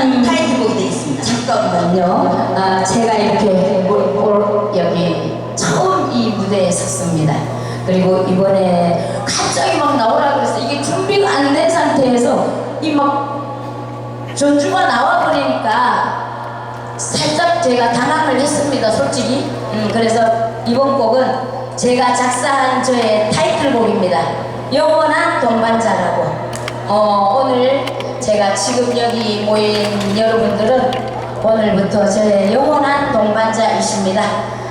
음. 타이틀곡이 되겠습니다. 잠깐만요. 아, 제가 이렇게 올, 올, 여기 처음 이 무대에 섰습니다. 그리고 이번에 갑자기 막 나오라 그래서 이게 준비가 안 된 상태에서 이 막 전주가 나와 버리니까 살짝 제가 당황을 했습니다, 솔직히. 음, 그래서 이번 곡은 제가 작사한 저의 타이틀곡입니다. 영원한 동반자라고. 어, 오늘 제가 지금 여기 모인 여러분들은 오늘부터 저의 영원한 동반자이십니다.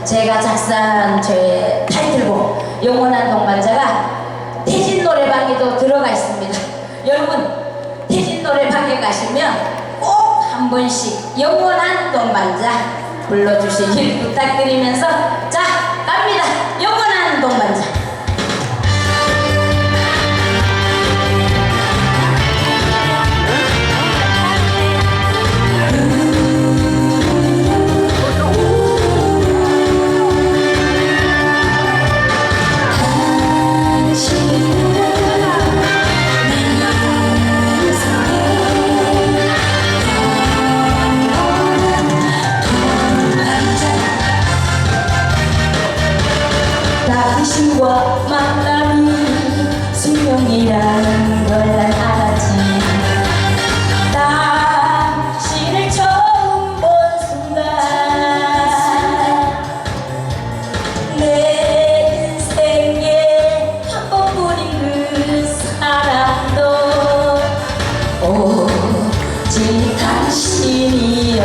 제가 작사한 저의 타이틀곡 영원한 동반자가 태진 노래방에도 들어가 있습니다. 여러분 태진 노래방에 가시면 꼭 한 번씩 영원한 동반자 불러주시길 부탁드리면서 당신과 만남이 숙명이라는 걸 난 알았지. 당신을 처음 본 순간 내 인생에 한 번뿐인 그 사랑도 오직 당신